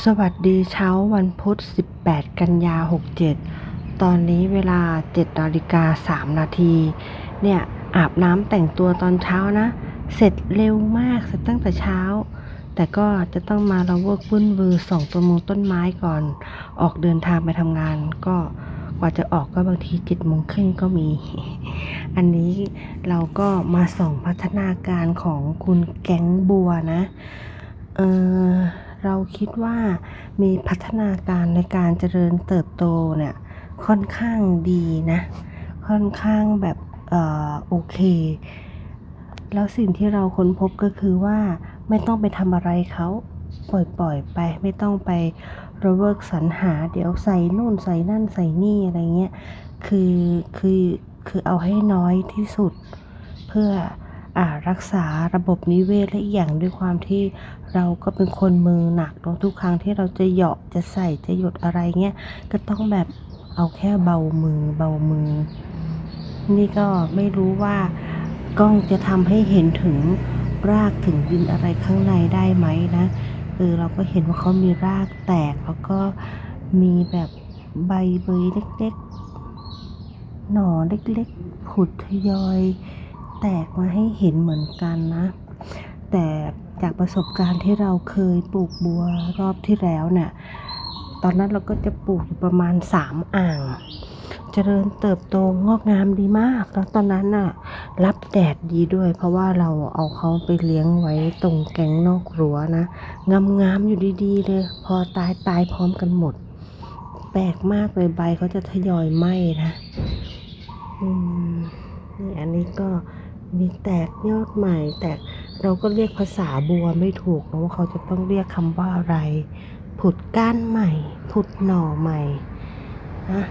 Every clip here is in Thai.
สวัสดีเช้าวันพุธ 18 กันยา 67 ตอนนี้เวลา7นาฬิกา3นาที เนี่ย อาบน้ำแต่งตัวตอนเช้านะ เสร็จเร็วมาก เสร็จตั้งแต่เช้า แต่ก็จะต้องมาระเวิร์กวุ่นวือส่องตัวมูต้นไม้ก่อน ออกเดินทางไปทำงาน ก็กว่าจะออกก็บางที7โมงครึ่งก็มี อันนี้เราก็มาส่องพัฒนาการของคุณแก๊งบัวนะ เออ เราคิดว่ามีพัฒนาการในการเจริญเติบโตเนี่ยค่อนข้างดีนะ ค่อนข้างแบบเออโอเค แล้วสิ่งที่เราค้นพบก็คือว่าไม่ต้องไปทำอะไรเขาปล่อยปล่อยไปไม่ต้องไประเวิกสรรหา เดี๋ยวใส่นู่นใส่นั่นใส่นี่อะไรเงี้ยคือคือคือเอาให้น้อยที่สุด เพื่อ รักษาระบบนิเวศและอีกอย่างด้วยความที่เราก็เป็นคนมือหนักเนาะทุกครั้งที่เราจะเหยาะจะใส่จะหยดอะไรเงี้ยก็ต้องแบบเอาแค่เบามือเบามือ นี่ก็ไม่รู้ว่ากล้องจะทำให้เห็นถึงรากถึงดินอะไรข้างในได้ไหมนะเออเราก็เห็นว่าเขามีรากแตกแล้วก็มีแบบใบเบยเล็กๆ หน่อเล็กๆ ผุดทยอย แตกมาให้เห็นเหมือนกันนะ แต่จากประสบการณ์ที่เราเคยปลูกบัวรอบที่แล้วเนี่ยตอนนั้นเราก็จะปลูกอยู่ประมาณสามอ่างเจริญเติบโตงอกงามดีมาก แล้วตอนนั้นน่ะรับแดดดีด้วย เพราะว่าเราเอาเขาไปเลี้ยงไว้ตรงแกงนอกรั้วนะงามๆอยู่ดีๆเลย พอตายตายพร้อมกันหมด แปลกมากเลยใบเขาจะทยอยไหมนะ อืมนี่อันนี้ก็ มีแตกยอดใหม่ แตกเราก็เรียกภาษาบัวไม่ถูกนะว่าเขาจะต้องเรียกคำว่าอะไร ผุดก้านใหม่ ผุดหน่อใหม่นะ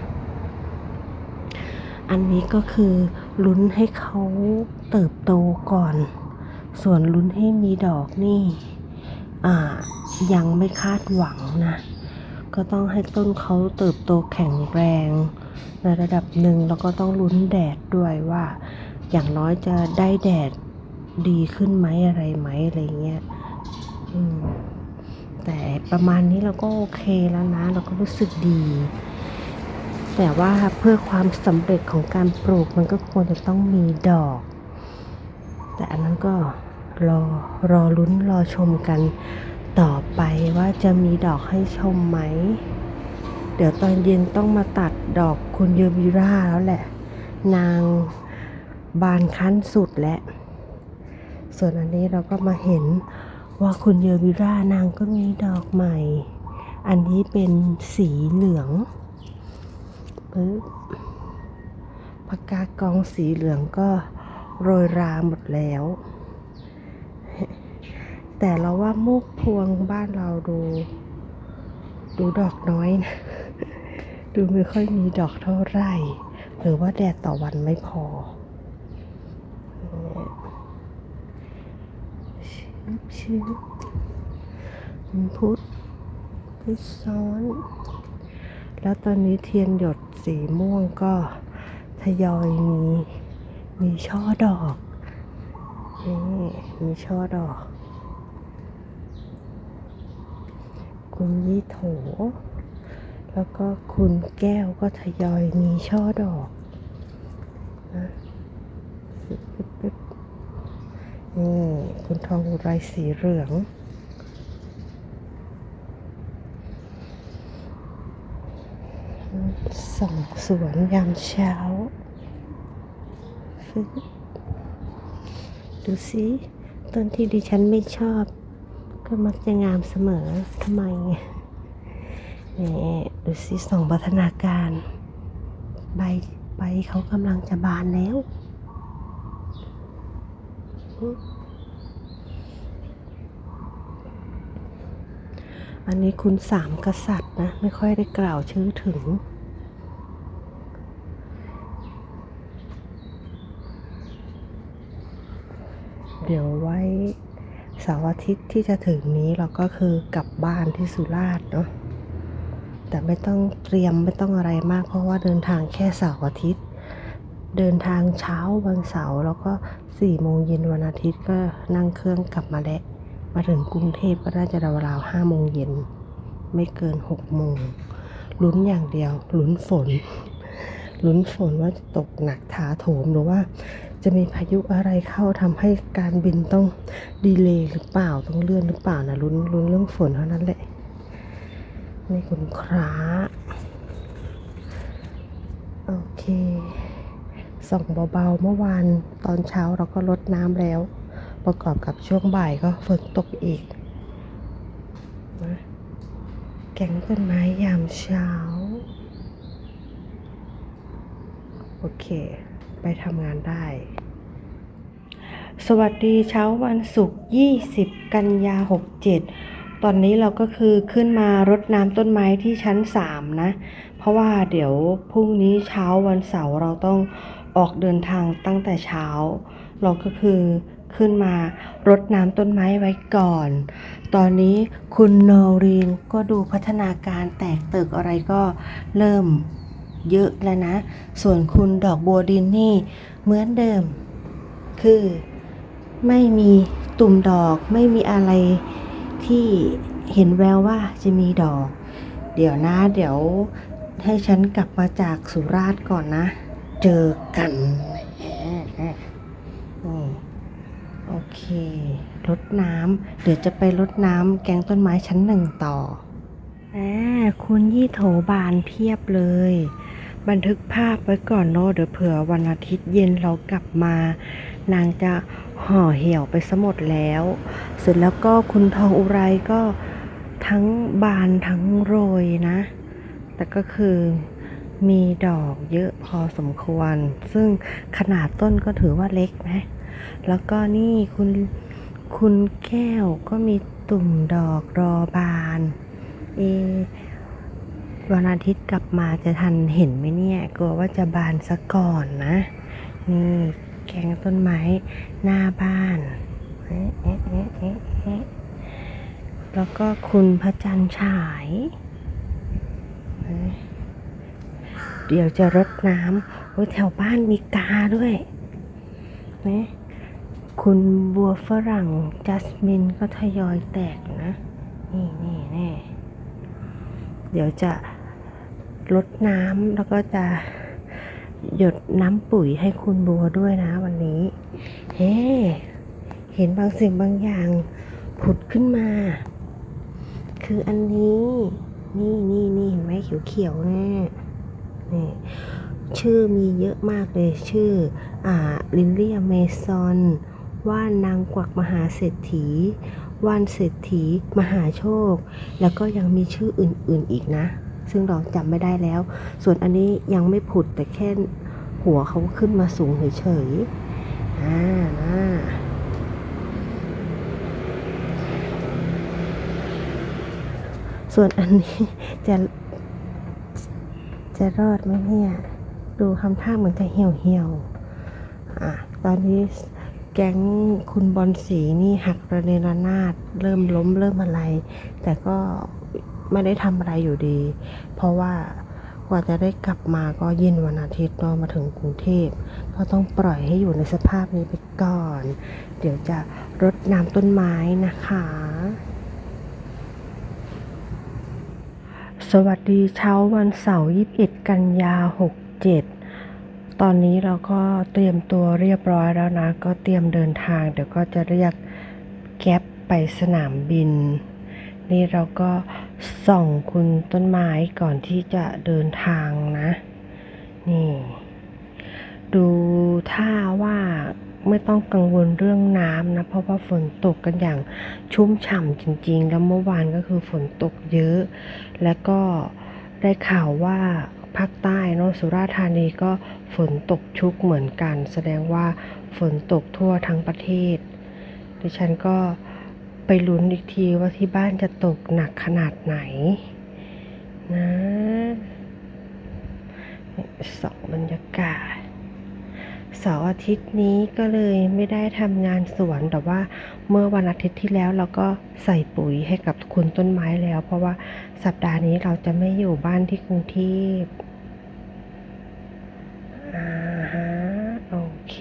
อันนี้ก็คือลุ้นให้เขาเติบโตก่อน ส่วนลุ้นให้มีดอกนี่ยังไม่คาดหวังนะ ก็ต้องให้ต้นเขาเติบโตแข็งแรงในระดับหนึ่งแล้วก็ต้องลุ้นแดดด้วยว่า อย่างน้อยจะได้แดดดีขึ้นไหมอะไรไหมอะไรเงี้ยแต่ประมาณนี้เราก็โอเคแล้วนะ เราก็รู้สึกดี แต่ว่าเพื่อความสำเร็จของการปลูกมันก็ควรจะต้องมีดอก แต่อันนั้นก็รอรอลุ้นรอชมกันต่อไปว่าจะมีดอกให้ชมไหม เดี๋ยวตอนเย็นต้องมาตัดดอกคุณเยบิราแล้วแหละ นาง บานขั้นสุดแล้วส่วนอันนี้เราก็มาเห็นว่าคุณเยอร์บิรานางก็มีดอกใหม่ อันนี้เป็นสีเหลืองปึ๊บปากกากองสีเหลืองก็โรยราหมดแล้ว แต่เราว่ามุกพวงบ้านเราดู ดูดอกน้อยนะดูไม่ค่อยมีดอกเท่าไหร่ หรือว่าแดดต่อวันไม่พอ ชิบชิบมันพุธพุธซ้อน แล้วตอนนี้เทียนหยดสีม่วงก็ทยอยมี มีช่อดอกนี่มีช่อดอก คุณยี่โถ แล้วก็คุณแก้วก็ทยอยมีช่อดอกนะปึ๊บปึ๊บ นี่คุณทองอุไรสีเหลือง ส่องสวนยามเช้า ดูสิต้นที่ดิฉันไม่ชอบ ก็มักจะงามเสมอทำไมนี่ดูสิส่องพัฒนาการ ใบใบเขากำลังจะบานแล้ว อันนี้คุณสามกษัตริย์นะ ไม่ค่อยได้กล่าวชื่อถึง เดี๋ยวไว้เสาร์อาทิตย์ที่จะถึงนี้เราก็คือกลับบ้านที่สุราษฎร์เนาะแต่ไม่ต้องเตรียมไม่ต้องอะไรมากเพราะว่าเดินทางแค่เสาร์อาทิตย์ เดินทางเช้าวันเสาร์แล้วก็สี่โมงเย็นวันอาทิตย์ก็นั่งเครื่องกลับมาแล้วมาถึงกรุงเทพก็น่าจะราวๆห้าโมงเย็น ไม่เกินหกโมงลุ้นอย่างเดียวลุ้นฝนลุ้นฝนว่าจะตกหนักถาโถมหรือว่า จะมีพายุอะไรเข้าทำให้การบินต้องดีเลย์หรือเปล่าต้องเลื่อนหรือเปล่านะลุ้นลุ้นเรื่องฝนเท่านั้นแหละนี่คุณคร้าโอเค ส่องเบาๆ เมื่อวานตอนเช้าเราก็ลดน้ำแล้ว ประกอบกับช่วงบ่ายก็ฝนตกอีกนะแกงต้นไม้ยามเช้า โอเค ไปทำงานได้ สวัสดีเช้าวันศุกร์20 กันยา 67 ตอนนี้เราก็คือขึ้นมารดน้ำต้นไม้ที่ชั้น 3 นะ เพราะว่าเดี๋ยวพรุ่งนี้เช้าวันเสาร์เราต้อง ออกเดินทางตั้งแต่เช้า เราก็คือขึ้นมารดน้ำต้นไม้ไว้ก่อน ตอนนี้คุณโนรีนก็ดูพัฒนาการแตกตึกอะไรก็เริ่มเยอะแล้วนะ ส่วนคุณดอกบัวดินนี่เหมือนเดิม คือไม่มีตุ่มดอกไม่มีอะไรที่เห็นแววว่าจะมีดอก เดี๋ยวนะ เดี๋ยวให้ฉันกลับมาจากสุราษฎร์ก่อนนะ เจอกันนี่โอเครดน้ำเดี๋ยวจะไปรดน้ำแกงต้นไม้ชั้นหนึ่งต่ออ่าคุณยี่โถบานเพียบเลย บันทึกภาพไว้ก่อนเนอะเดี๋ยวเผื่อวันอาทิตย์เย็นเรากลับมา นางจะห่อเหี่ยวไปซะหมดแล้ว เสร็จแล้วก็คุณทองอุไรก็ทั้งบานทั้งโรยนะ แต่ก็คือ มีดอกเยอะพอสมควร ซึ่งขนาดต้นก็ถือว่าเล็กนะ แล้วก็นี่คุณคุณแก้วก็มีตุ่มดอกรอบานเอวันอาทิตย์กลับมาจะทันเห็นไหมเนี่ย กลัวว่าจะบานซะก่อนนะ นี่แกงต้นไม้หน้าบ้าน แล้วก็คุณพระจันทร์ฉาย เดี๋ยวจะรดน้ำโอ้ยแถวบ้านมีกาด้วยนะคุณบัวฝรั่งจัสมินก็ทยอยแตกนะ นี่นี่แน่เดี๋ยวจะลดน้ำแล้วก็จะหยดน้ำปุ๋ยให้คุณบัวด้วยนะวันนี้ เฮ้ เห็นบางสิ่งบางอย่างผุดขึ้นมา คืออันนี้ นี่นี่นี่เห็นไหมเขียวๆเนี่ย นี่ชื่อมีเยอะมากเลยชื่ออ่าลินเลียเมซอนว่านนางกวักมหาเศรษฐีว่านเศรษฐี มหาโชค แล้วก็ยังมีชื่ออื่นๆอีกนะ ซึ่งเราจำไม่ได้แล้ว ส่วนอันนี้ยังไม่ผุดแต่แค่หัวเขาขึ้นมาสูงเฉยๆอ่านะส่วนอันนี้จะ จะรอดไหมเนี่ย ดูคำท่าเหมือนจะเหี่ยวเหี่ยวๆอะตอนนี้แก๊งคุณบอลสีนี่หักระเนระนาด เริ่มล้มเริ่มอะไร แต่ก็ไม่ได้ทำอะไรอยู่ดี เพราะว่ากว่าจะได้กลับมาก็เย็นวันอาทิตย์นอนมาถึงกรุงเทพ ก็ต้องปล่อยให้อยู่ในสภาพนี้ไปก่อน เดี๋ยวจะรดน้ำต้นไม้นะคะ สวัสดีเช้าวันเสาร์21กันยา67ตอนนี้เราก็เตรียมตัวเรียบร้อยแล้วนะ ก็เตรียมเดินทาง เดี๋ยวก็จะเรียกแก๊ปไปสนามบิน นี่เราก็ส่องคุณต้นไม้ก่อนที่จะเดินทางนะ นี่ ดูท่าว่า ไม่ต้องกังวลเรื่องน้ำนะเพราะว่าฝนตกกันอย่างชุ่มฉ่ำจริง ๆ แล้วเมื่อวานก็คือฝนตกเยอะ แล้วก็ได้ข่าวว่าภาคใต้เนอะสุราษฎร์ธานีก็ฝนตกชุกเหมือนกัน แสดงว่าฝนตกทั่วทั้งประเทศ ดิฉันก็ไปลุ้นอีกทีว่าที่บ้านจะตกหนักขนาดไหน นะสองบรรยากาศ เสาร์อาทิตย์นี้ก็เลยไม่ได้ทำงานสวนแต่ว่าเมื่อวันอาทิตย์ที่แล้วเราก็ใส่ปุ๋ยให้กับคุณต้นไม้แล้ว เพราะว่าสัปดาห์นี้เราจะไม่อยู่บ้านที่กรุงเทพอ่าฮะโอเค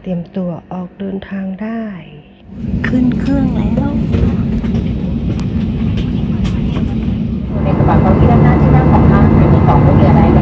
เตรียมตัวออกเดินทางได้ ขึ้นเครื่องแล้วในกระบะเก้าอี้ด้านหน้าที่นั่งของข้างมีของพวกเรืออะไรเลย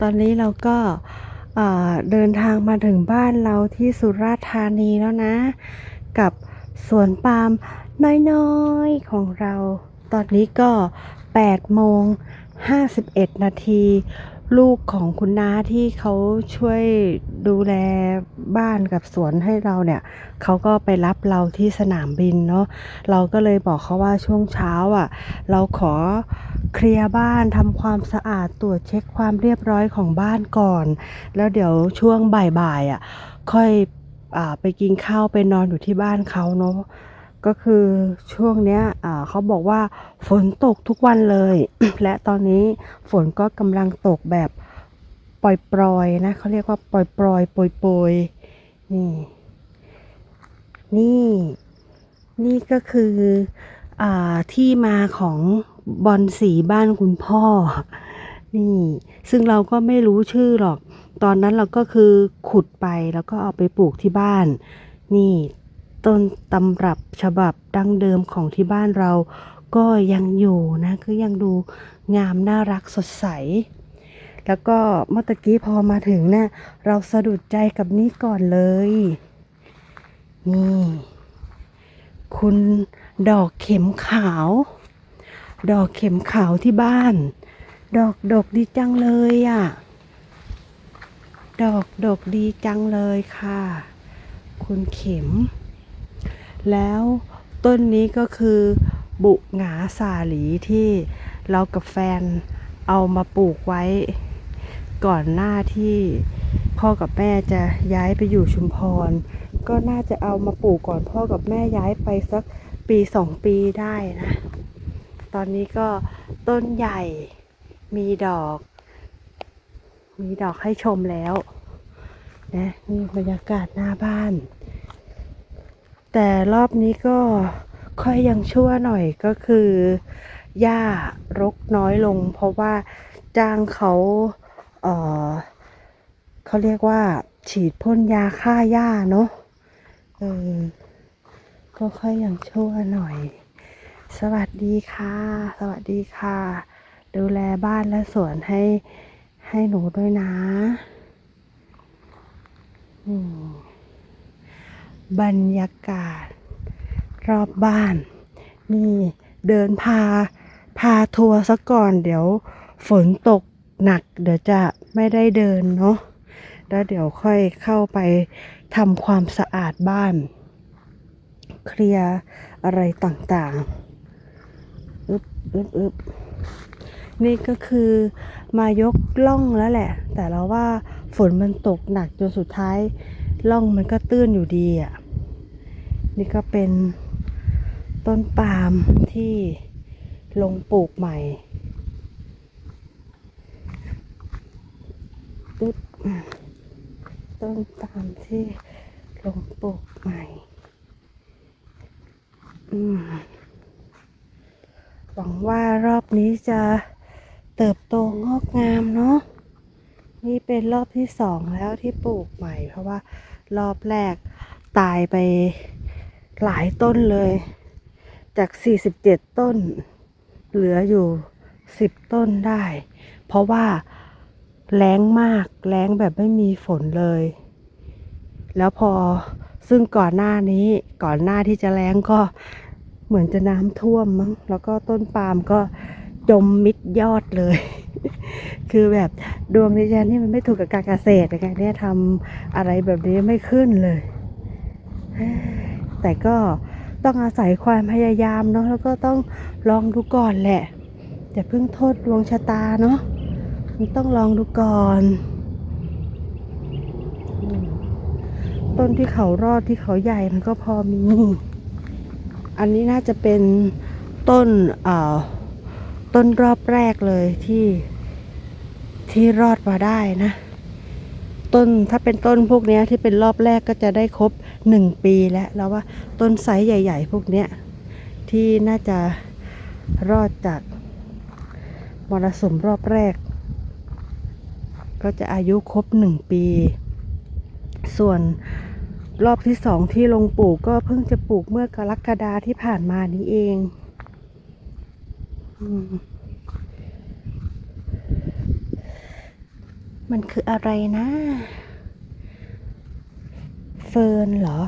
ตอนนี้เราก็เดินทางมาถึงบ้านเราที่สุราษฎร์ธานีแล้วนะ กับสวนปาล์มน้อยๆของเรา ตอนนี้ก็8โมง51 นาที ลูกของคุณน้าที่เขาช่วยดูแลบ้านกับสวนให้เราเนี่ย เขาก็ไปรับเราที่สนามบินเนาะเราก็เลยบอกเขาว่าช่วงเช้าอะ เราขอ เคลียร์บ้านทำความสะอาดตรวจเช็คความเรียบร้อยของบ้านก่อน แล้วเดี๋ยวช่วงบ่ายๆอะค่อยอไปกินข้าวไปนอนอยู่ที่บ้านเขาเนาะก็คือช่วงเนี้ยเขาบอกว่าฝนตกทุกวันเลย และตอนนี้ฝนก็กำลังตกแบบปล่อยๆนะเขาเรียกว่าปล่อยๆปล่อยๆนี่นี่ นี่ก็คืออที่มาของ บอลสีบ้านคุณพ่อ นี่ ซึ่งเราก็ไม่รู้ชื่อหรอก ตอนนั้นเราก็คือขุดไปแล้วก็เอาไปปลูกที่บ้าน นี่ต้นตำรับฉบับดั้งเดิมของที่บ้านเรา ก็ยังอยู่นะก็ยังดูงามน่ารักสดใส แล้วก็เมื่อกี้พอมาถึงเนี่ยเราสะดุดใจกับนี่ก่อนเลย นี่ คุณดอกเข็มขาว ดอกเข็มขาวที่บ้าน ดอกดกดีจังเลยอะ ดอกดกดีจังเลยค่ะ คุณเข็ม แล้วต้นนี้ก็คือบุหงาสาหลีที่เรากับแฟนเอามาปลูกไว้ ก่อนหน้าที่พ่อกับแม่จะย้ายไปอยู่ชุมพร ก็น่าจะเอามาปลูกก่อนพ่อกับแม่ย้ายไปสักปีสองปีได้นะ ตอนนี้ก็ต้นใหญ่มีดอก มีดอกให้ชมแล้วนะนี่บรรยากาศหน้าบ้าน แต่รอบนี้ก็ค่อยยังชั่วหน่อยก็คือหญ้ารกน้อยลง เพราะว่าจ้างเขาเออเขาเรียกว่าฉีดพ่นยาฆ่าหญ้าเนาะเออก็ค่อยยังชั่วหน่อย สวัสดีค่ะ สวัสดีค่ะ ดูแลบ้านและสวนให้ให้หนูด้วยนะบรรยากาศ รอบบ้าน นี่เดินพา พาทัวร์ซะก่อน เดี๋ยวฝนตกหนัก เดี๋ยวจะไม่ได้เดินเนาะแล้วเดี๋ยวค่อยเข้าไปทำความสะอาดบ้าน เคลียร์อะไรต่างๆ อึบอึบนี่ก็คือมายกล่องแล้วแหละ แต่เราว่าฝนมันตกหนักจนสุดท้ายล่องมันก็ตื้นอยู่ดีอะ นี่ก็เป็นต้นปาล์มที่ลงปลูกใหม่อึ๊บต้นปาล์มที่ลงปลูกใหม่ อืม วังว่ารอบนี้จะเติบโตงอกงามเนาะนี่เป็นรอบที่สองแล้วที่ปลูกใหม่ เพราะว่ารอบแรกตายไปหลายต้นเลย จาก 47 ต้น เหลืออยู่ 10 ต้นได้ เพราะว่าแล้งมากแล้งแบบไม่มีฝนเลย แล้วพอซึ่งก่อนหน้านี้ก่อนหน้าที่จะแล้งก็ เหมือนจะน้ำท่วมมั้งแล้วก็ต้นปาล์มก็จมมิดยอดเลย คือแบบดวงดิฉันนี่มันไม่ถูกกับการเกษตรนะคะเนี่ยทำอะไรแบบนี้ไม่ขึ้นเลย แต่ก็ต้องอาศัยความพยายามเนาะแล้วก็ต้องลองดูก่อนแหละอย่าเพิ่งโทษดวงชะตาเนาะมันต้องลองดูก่อน ต้นที่เขารอดที่เขาใหญ่มันก็พอมี อันนี้น่าจะเป็นต้นเอ่อต้นรอบแรกเลยที่ที่รอดมาได้นะ ต้นถ้าเป็นต้นพวกนี้ที่เป็นรอบแรกก็จะได้ครบหนึ่งปีแล้วแล้วว่าต้นไซส์ใหญ่ ๆ พวกนี้ที่น่าจะรอดจากมรสุมรอบแรก ก็จะอายุครบหนึ่งปี ส่วน รอบที่สองที่ลงปลูกก็เพิ่งจะปลูกเมื่อกรกฎาที่ผ่านมานี้เองมันคืออะไรนะ เฟิร์นเหรอ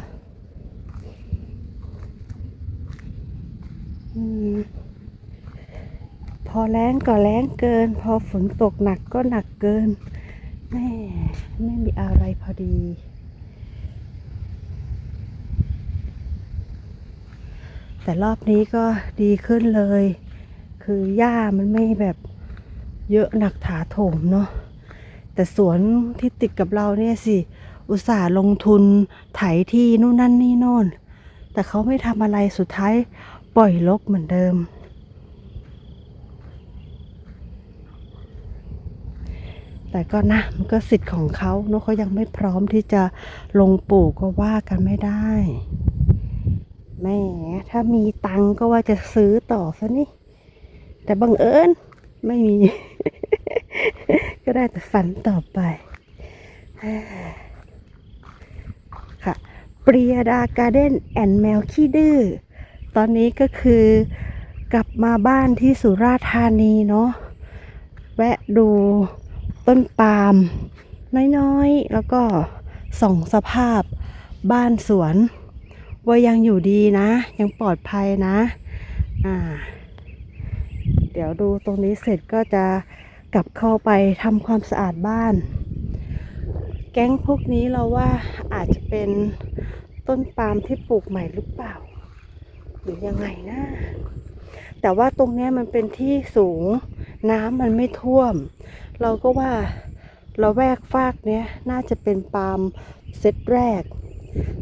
พอแรงก็แรงเกิน พอฝนตกหนักก็หนักเกินแม่ไม่มีอะไรพอดี แต่รอบนี้ก็ดีขึ้นเลย คือหญ้ามันไม่แบบเยอะหนักถาโถมเนาะแต่สวนที่ติดกับเราเนี่ยสิ อุตส่าห์ลงทุนไถที่นู่นนั่นนี่โน่น แต่เขาไม่ทำอะไรสุดท้ายปล่อยลกเหมือนเดิม แต่ก็นะ มันก็สิทธิ์ของเขาเนอะเขายังไม่พร้อมที่จะลงปลูกก็ว่ากันไม่ได้ แม่ถ้ามีตังก็ว่าจะซื้อต่อซะนี่ แต่บังเอิญไม่มี ก็ได้แต่ฝันต่อไป ค่ะปรียดาการ์เด้นแอนแมวขี้ดื้อ ตอนนี้ก็คือกลับมาบ้านที่สุราษฎร์ธานีเนาะ แวะดูต้นปาล์มน้อยๆ แล้วก็ส่องสภาพบ้านสวน ว่ายังอยู่ดีนะ ยังปลอดภัยนะ อ่า เดี๋ยวดูตรงนี้เสร็จก็จะกลับเข้าไปทำความสะอาดบ้าน แก๊งพวกนี้เราว่าอาจจะเป็นต้นปาล์มที่ปลูกใหม่หรือเปล่า หรือยังไงนะ แต่ว่าตรงนี้มันเป็นที่สูงน้ำมันไม่ท่วม เราก็ว่าเราแวกฟากเนี้ยน่าจะเป็นปาล์มเซตแรก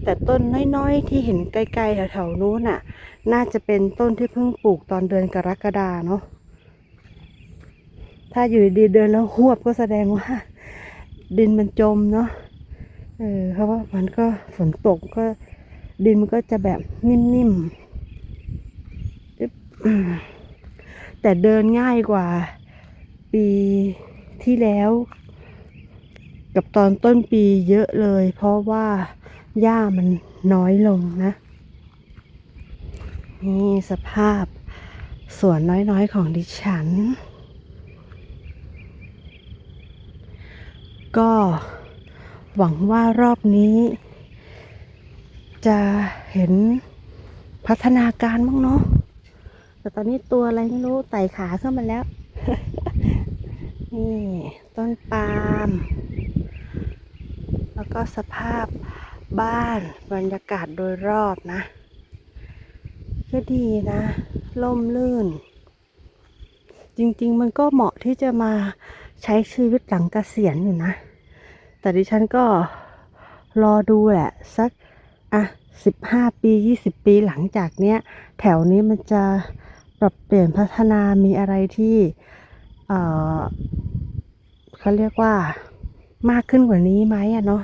แต่ต้นน้อยๆ ที่เห็นไกลๆแถวๆนู้นน่ะ น่าจะเป็นต้นที่เพิ่งปลูกตอนเดือนกรกฎาเนาะถ้าอยู่ดีๆเดินแล้วหวบก็แสดงว่า ดินมันจมเนาะเออเพราะว่ามันก็ฝนตกก็ดินมันก็จะแบบนิ่มๆแต่เดินง่ายกว่าปีที่แล้ว กับตอนต้นปีเยอะเลย เพราะว่า หญ้ามันน้อยลงนะ นี่สภาพสวนน้อยๆของดิฉัน ก็หวังว่ารอบนี้ จะเห็นพัฒนาการบ้างเนาะ แต่ตอนนี้ตัวอะไรไม่รู้ไต่ขาขึ้นมาแล้ว นี่ ต้นปาล์ม แล้วก็สภาพ บ้านบรรยากาศโดยรอบนะก็ดีนะล่มลื่น จริงๆ มันก็เหมาะที่จะมาใช้ชีวิตหลังเกษียณอยู่นะ แต่ดิฉันก็รอดูแหละ สักอะสิบห้าปียี่สิบปีหลังจากเนี้ย แถวนี้มันจะปรับเปลี่ยนพัฒนามีอะไรที่ เออเขาเรียกว่ามากขึ้นกว่านี้ไหมอะเนาะ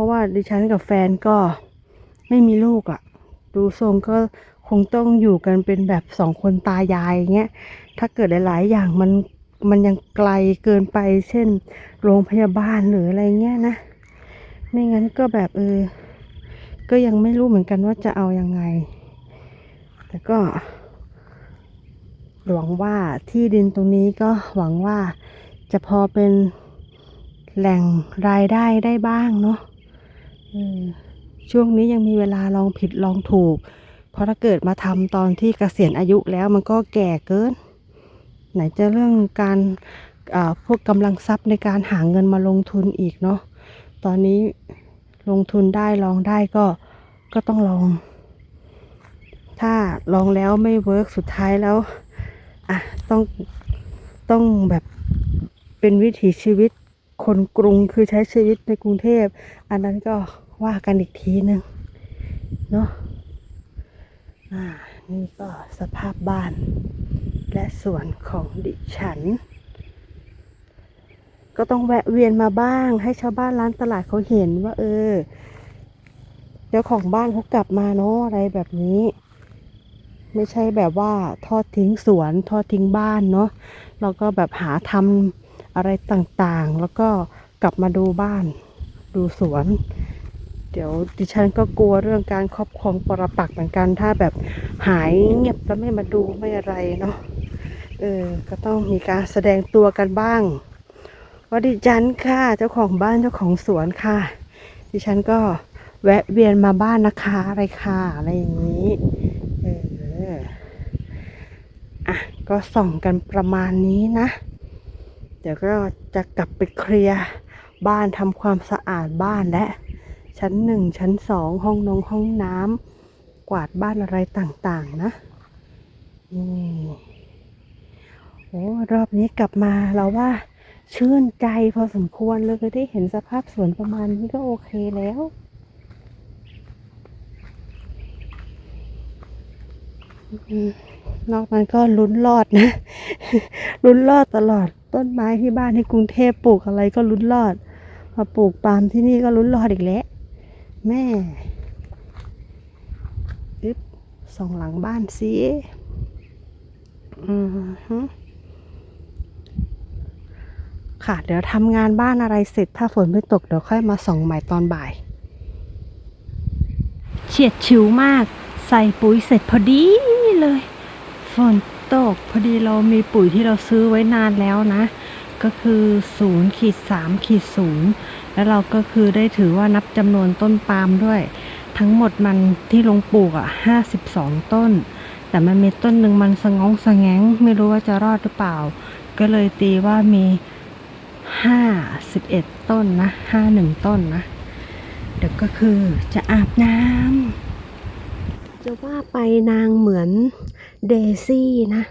ราะว่าดิฉันกับแฟนก็ไม่มีลูกอะดูทรงก็คงต้องอยู่กันเป็นแบบสองคนตายายอย่างเงี้ย ถ้าเกิดหลายๆ อย่างมันมันยังไกลเกินไป เช่น โรงพยาบาลหรืออะไรเงี้ยนะ ไม่งั้นก็แบบเออ ก็ยังไม่รู้เหมือนกันว่าจะเอายังไง แต่ก็ หวังว่าที่ดินตรงนี้ก็หวังว่าจะพอเป็นแหล่งรายได้ได้บ้างเนาะ ช่วงนี้ยังมีเวลาลองผิดลองถูก เพราะถ้าเกิดมาทำตอนที่เกษียณอายุแล้วมันก็แก่เกิน ไหนจะเรื่องการพวกกำลังทรัพย์ในการหาเงินมาลงทุนอีกเนาะ ตอนนี้ลงทุนได้ลองได้ก็ก็ต้องลอง ถ้าลองแล้วไม่เวิร์กสุดท้ายแล้วอะต้องต้องแบบเป็นวิถีชีวิต คนกรุงคือใช้ชีวิตในกรุงเทพ อันนั้นก็ว่ากันอีกทีหนึ่งเนาะอ่านี่ก็สภาพบ้าน และสวนของดิฉัน ก็ต้องแวะเวียนมาบ้าง ให้ชาวบ้านร้านตลาดเขาเห็นว่า เออเจ้าของบ้านเขากลับมาเนาะอะไรแบบนี้ ไม่ใช่แบบว่าทอดทิ้งสวนทอดทิ้งบ้านเนาะเราก็แบบหาทำ อะไรต่างๆ แล้วก็กลับมาดูบ้านดูสวน เดี๋ยวดิฉันก็กลัวเรื่องการครอบครองปรปักเหมือนกัน ถ้าแบบหายเงียบแล้วไม่มาดูไม่อะไรเนาะเออ ก็ต้องมีการแสดงตัวกันบ้างวัสดีจันค่ะเจ้าของบ้านเจ้าของสวนค่ะ ดิฉันก็แวะเวียนมาบ้านนะคะอะไรค่ะอะไรอย่างนี้เอออะก็ส่องกันประมาณนี้นะ เดี๋ยวก็จะกลับไปเคลียร์บ้านทำความสะอาดบ้านและชั้นหนึ่งชั้นสองห้องนงห้องน้ำกวาดบ้านอะไรต่างๆนะนี่โอ้รอบนี้กลับมาเราว่าชื่นใจพอสมควรเลยได้เห็นสภาพสวนประมาณนี้ก็โอเคแล้ว นอกนั้นก็ลุ้นรอดนะ ลุ้นรอดตลอด ต้นไม้ที่บ้านที่กรุงเทพปลูกอะไรก็ลุ้นรอดมาปลูกปาล์มที่นี่ก็ลุ้นรอดอีกแล้วแม่อึ๊บส่องหลังบ้านสิอือฮึค่ะ เดี๋ยวทำงานบ้านอะไรเสร็จ ถ้าฝนไม่ตก เดี๋ยวค่อยมาส่องใหม่ตอนบ่าย เฉียดฉิวมาก ใส่ปุ๋ยเสร็จพอดีเลย ฝน ตก พอดีเรามีปุ๋ยที่เราซื้อไว้นานแล้วนะ ก็คือ0ขีด3ขีด0แล้วเราก็คือได้ถือว่านับจำนวนต้นปาล์มด้วย ทั้งหมดมันที่ลงปลูกอะ52 ต้น แต่มันมีต้นหนึ่งมันสงองสะแงงไม่รู้ว่าจะรอดหรือเปล่า ก็เลยตีว่ามี51 ต้นนะ51 ต้นนะ เดี๋ยวก็คือจะอาบน้ำจะว่าไปนางเหมือน เดซี่นะ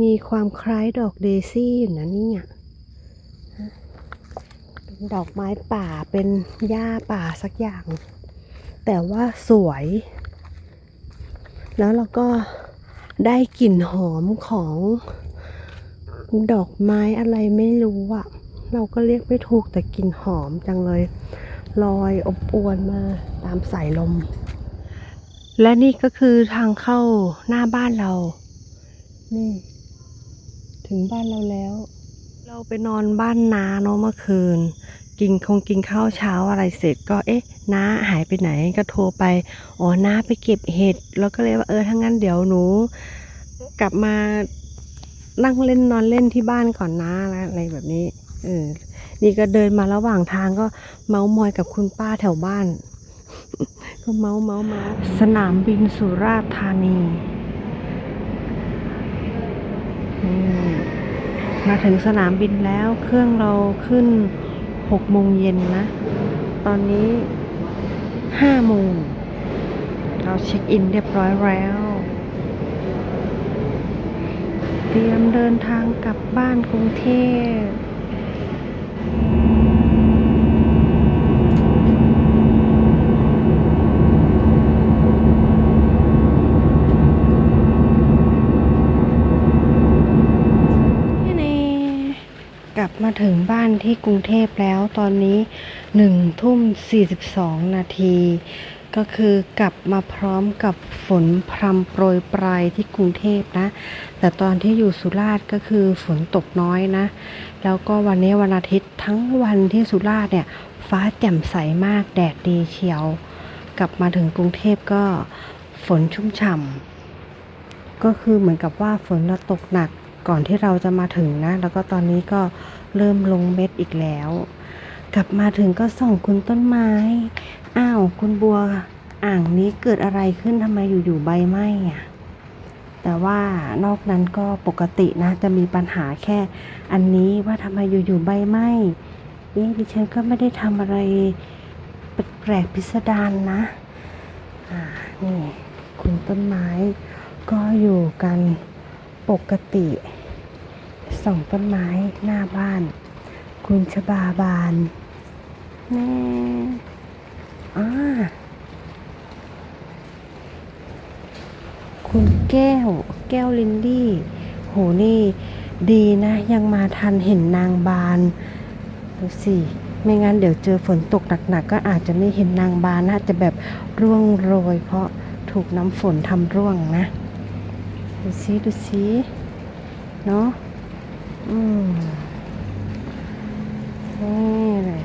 มีความคล้ายดอกเดซี่อยู่นะเนี่ยเป็นดอกไม้ป่าเป็นหญ้าป่าสักอย่าง แต่ว่าสวย แล้วเราก็ได้กลิ่นหอมของดอกไม้อะไรไม่รู้อะเราก็เรียกไม่ถูกแต่กลิ่นหอมจังเลยลอยอบอวนมาตามสายลม และนี่ก็คือทางเข้าหน้าบ้านเรา นี่ ถึงบ้านเราแล้ว เราไปนอนบ้านนาเนาะเมื่อคืน กินคงกินข้าวเช้าอะไรเสร็จก็เอ๊ะน้าหายไปไหนก็โทรไป อ๋อน้าไปเก็บเห็ด แล้วก็เลยว่าเออถ้างั้นเดี๋ยวหนู กลับมานั่งเล่นนอนเล่นที่บ้านก่อนนะอะไรแบบนี้ เออ นี่ก็เดินมาระหว่างทางก็เมาส์มอยกับคุณป้าแถวบ้าน ก็เมาส์เมาเมาสนามบินสุราษฎร์ธานีมาถึงสนามบินแล้วเครื่องเราขึ้นหกโมงเย็นนะ ตอนนี้ห้าโมงเราเช็คอินเรียบร้อยแล้ว เตรียมเดินทางกลับบ้านกรุงเทพ นี่แน่กลับมา ถึงบ้านที่กรุงเทพแล้วตอนนี้หนึ่งทุ่มสี่สิบสองนาที ก็คือกลับมาพร้อมกับฝนพรำโปรยปลายที่กรุงเทพนะ แต่ตอนที่อยู่สุราษฎร์ก็คือฝนตกน้อยนะ แล้วก็วันนี้วันอาทิตย์ทั้งวันที่สุราษฎร์เนี่ย ฟ้าแจ่มใสมากแดดดีเชียว กลับมาถึงกรุงเทพก็ฝนชุ่มฉ่ำก็คือเหมือนกับว่าฝนเราตกหนักก่อนที่เราจะมาถึงนะ แล้วก็ตอนนี้ก็ เริ่มลงเม็ดอีกแล้ว กลับมาถึงก็ส่องคุณต้นไม้ อ้าว คุณบัวอ่างนี้เกิดอะไรขึ้นทำไมอยู่ๆใบไหม้อะแต่ว่านอกนั้นก็ปกตินะ จะมีปัญหาแค่อันนี้ว่าทำไมอยู่ๆใบไหม้เอ๊ดิฉันก็ไม่ได้ทำอะไรแปลกพิสดารนะอ่านี่คุณต้นไม้ก็อยู่กันปกติ ส่องต้นไม้หน้าบ้าน คุณชบาบานแน่อ่าคุณแก้ว แก้วลินดี้โหนี่ดีนะ ยังมาทันเห็นนางบานดูสิไม่งั้นเดี๋ยวเจอฝนตกหนักๆก็อาจจะไม่เห็นนางบานนะอาจะแบบร่วงโรย เพราะถูกน้ำฝนทำร่วงนะ ดูสิดูสิเนาะ อืมนี่แหละ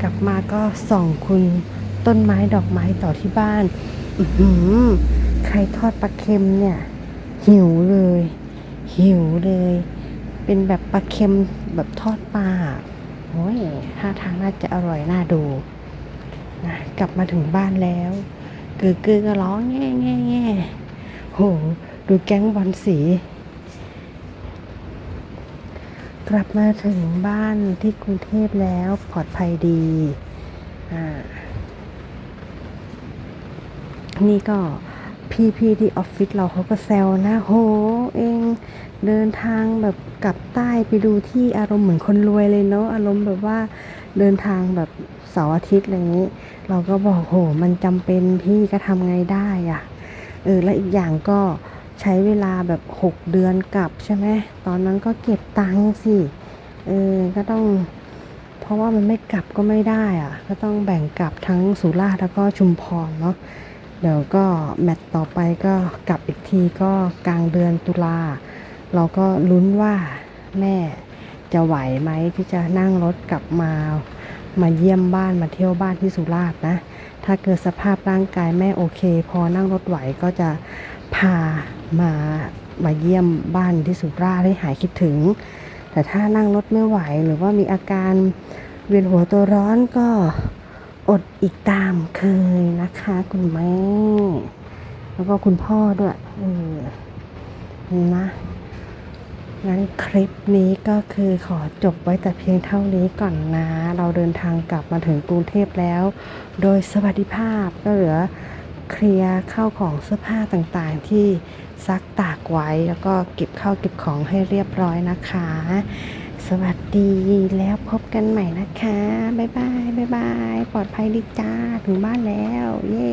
กลับมาก็ส่องคุณต้นไม้ดอกไม้ต่อที่บ้าน อืใครทอดปลาเค็มเนี่ย หิวเลย หิวเลย เป็นแบบปลาเค็มแบบทอดปลาโอ้ยท่าทางน่าจะอร่อยน่าดูนะกลับมาถึงบ้านแล้วเกือเกือก็ร้องแง่แง่แง่โห ดูแก๊งบอลสี กลับมาถึงบ้านที่กรุงเทพแล้วปลอดภัยดีอ่านี่ก็พี่ๆที่ออฟฟิศเราเขาก็แซวนะโห เองเดินทางแบบกลับใต้ไปดูที่อารมณ์เหมือนคนรวยเลยเนาะอารมณ์แบบว่าเดินทางแบบเสาร์อาทิตย์อะไรอย่างนี้ เราก็บอกโห มันจำเป็นพี่ก็ทำไงได้อะเออแล้วอีกอย่างก็ ใช้เวลาแบบหกเดือนกลับใช่ไหมตอนนั้นก็เก็บตังค์สิเออก็ต้อง เพราะว่ามันไม่กลับก็ไม่ได้อะก็ต้องแบ่งกลับทั้งสุราษฎร์แล้วก็ชุมพรเนาะเดี๋ยวก็แมตต์ต่อไปก็กลับอีกทีก็กลางเดือนตุลาเราก็ลุ้นว่าแม่จะไหวไหมที่จะนั่งรถกลับมามาเยี่ยมบ้านมาเที่ยวบ้านที่สุราษฎร์นะ ถ้าเกิดสภาพร่างกายแม่โอเค พอนั่งรถไหวก็จะพา มามาเยี่ยมบ้านที่สุราษฎร์ให้หายคิดถึง แต่ถ้านั่งรถไม่ไหวหรือว่ามีอาการเวียนหัวตัวร้อนก็อดอีกตามเคยนะคะ คุณแม่ แล้วก็คุณพ่อด้วยเออนะงั้นคลิปนี้ก็คือขอจบไว้แต่เพียงเท่านี้ก่อนนะ เราเดินทางกลับมาถึงกรุงเทพแล้ว โดยสวัสดิภาพก็เหลือเคลียร์เข้าของเสื้อผ้าต่างๆที่ซักตากไว้แล้วก็เก็บข้าวเก็บของให้เรียบร้อยนะคะ สวัสดีแล้วพบกันใหม่นะคะ บ๊ายบาย บ๊ายบาย ปลอดภัยดีจ้า ถึงบ้านแล้ว เย้